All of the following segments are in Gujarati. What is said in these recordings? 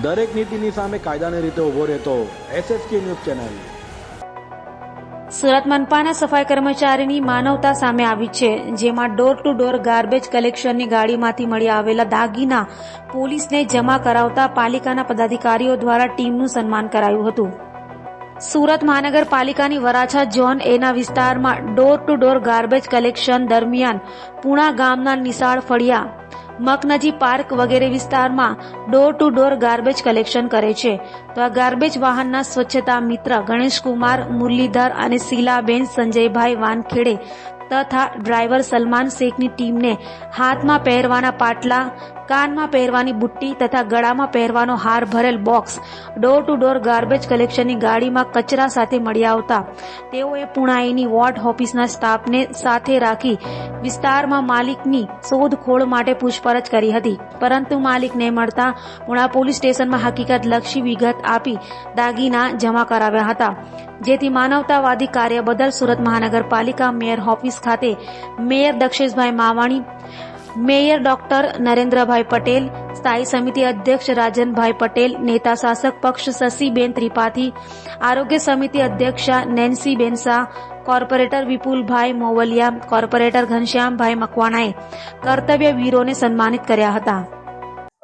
દરેક નીતિની સામે કાયદાની રીતે ઊભો રહેતો એસએસકે ન્યૂઝ ચેનલ. સુરત મનપાના સફાઈ કર્મચારીની માનવતા સામે આવી છે, જેમાં ડોર ટુ ડોર ગાર્બેજ કલેક્શનની ગાડીમાંથી મળી આવેલા દાગીના પોલીસને જમા કરાવતા પાલિકાના પદાધિકારીઓ દ્વારા ટીમનું સન્માન કરાયું હતું. સુરત મહાનગરપાલિકાની વરાછા ઝોન એના વિસ્તારમાં door to door garbage collection દરમિયાન પુણા ગામના નિશાળ ફળિયા. મકનજી પાર્ક વગેરે વિસ્તારમાં door to door garbage collection કરે છે. તો આ ગાર્બેજ વાહનના સ્વચ્છતા મિત્ર ગણેશકુમાર મુરલીધર અને શીલાબેન સંજયભાઈ વાનખેડે તથા ડ્રાઈવર સલમાન શેખની ટીમને હાથમાં પહેરવાના પાટલા, કાનમાં પહેરવાની બુટ્ટી તથા ગળામાં પહેરવાનો હાર ભરેલ box door to door garbage કલેક્શનની ગાડીમાં કચરા સાથે મળી આવતા. તેઓએ પુણાઈની વોર્ડ ઓફિસના સ્ટાફને સાથે રાખી વિસ્તારમાં માલિકની શોધખોળ માટે પૂછપરછ કરી હતી. પરંતુ માલિક ન મળતા પુણા પોલીસ સ્ટેશનમાં હકીકત લક્ષી વિગત આપી દાગીના જમા કરાવ્યા હતા. જેથી માનવતાવાદી કાર્ય બદલ સુરત મહાનગરપાલિકા મેયર ઓફિસ ખાતે mayor Daksheshbhai Mavani, mayor doctor Narendrabhai Patel, સ્થાયી સમિતિ અધ્યક્ષ રાજનભાઈ પટેલ, નેતા શાસક પક્ષ શશીબેન ત્રિપાઠી, આરોગ્ય સમિતિ અધ્યક્ષા નેન્સીબેન શાહ કોર્પોરેટર વિપુલભાઈ મોવલિયા, કોર્પોરેટર ઘનશ્યામભાઈ મકવાણાએ કર્તવ્ય વીરોને સન્માનિત કર્યા હતા.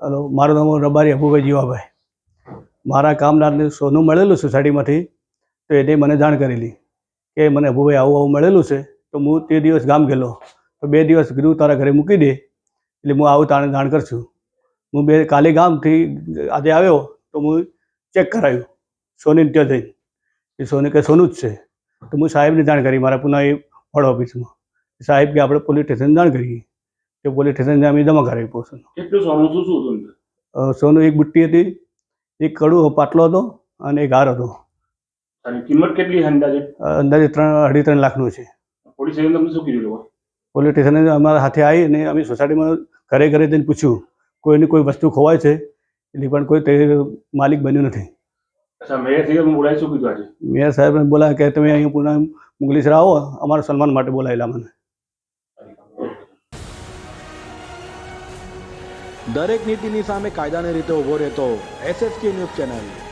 હલો, મારું નામ રબારી અબુભાઈ જીવાભાઈ. મારા કામદારને સોનું મળેલું સોસાયટીમાંથી તો એને મને જાણ કરેલી કે મને અબુભાઈ આવું આવું મળેલું છે. તો હું તે દિવસ ગામ ગયેલો. તો બે દિવસ કીધું તારા ઘરે મૂકી દે એટલે હું આવું તાણે જાણ કરશું. હું બે કાલે ગામથી આજે આવ્યો તો હું ચેક કરાવ્યું સોની ત્યાં જઈને. એ સોની કે સોનું જ છે. તો હું સાહેબને જાણ કરી મારા પુના એ વડ ઓફિસમાં. સાહેબ કે આપણે પોલીસ સ્ટેશન જાણ કરીએ. કે પોલીસ સ્ટેશન અમે જમા કરાવી પોસું કેટલું સોનું શું શું હતું? સોનું એક બુટ્ટી હતી એક કડું પાટલો હતો અને એક હાર હતો. કિંમત કેટલી અંદાજે? અંદાજે ત્રણ અઢી ત્રણ લાખનું છે. પોલીસ સ્ટેશન તમને શું કીધું લોકો પોલીસ સ્ટેશને અમારા હાથે આવી અને અમે સોસાયટીમાં ઘરે ઘરે જઈને પૂછ્યું કોઈની કોઈ વસ્તુ ખોવાય છે? એટલે પણ કોઈ તે માલિક બન્યું નથી. અચ્છા મેયર સાહેબ બોલાય શું કીધું આજે? મેયર સાહેબને બોલાવ્યા કે તમે અહીંયા પુના મુગલીસર આવો અમારા સન્માન માટે બોલાયેલા મને દરેક નીતિની સામે કાયદાની રીતે ઊભો રહેતો એસએસકે ન્યૂઝ ચેનલ.